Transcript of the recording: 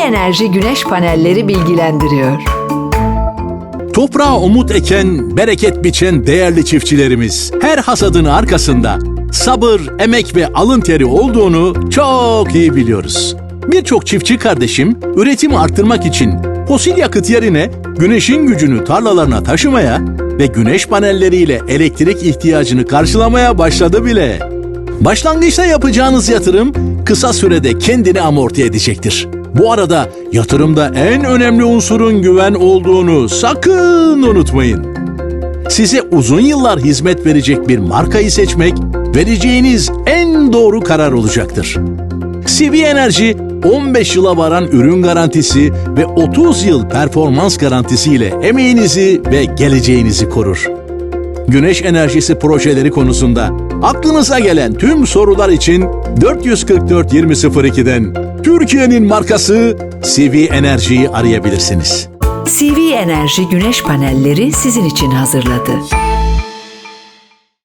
Enerji güneş panelleri bilgilendiriyor. Toprağa umut eken, bereket biçen değerli çiftçilerimiz her hasadın arkasında sabır, emek ve alın teri olduğunu çok iyi biliyoruz. Birçok çiftçi kardeşim üretimi arttırmak için fosil yakıt yerine güneşin gücünü tarlalarına taşımaya ve güneş panelleriyle elektrik ihtiyacını karşılamaya başladı bile. Başlangıçta yapacağınız yatırım kısa sürede kendini amorti edecektir. Bu arada yatırımda en önemli unsurun güven olduğunu sakın unutmayın. Size uzun yıllar hizmet verecek bir markayı seçmek vereceğiniz en doğru karar olacaktır. CV Enerji 15 yıla varan ürün garantisi ve 30 yıl performans garantisiyle emeğinizi ve geleceğinizi korur. Güneş enerjisi projeleri konusunda aklınıza gelen tüm sorular için 444 2002'den Türkiye'nin markası CV Enerji'yi arayabilirsiniz. CV Enerji güneş panelleri sizin için hazırladı.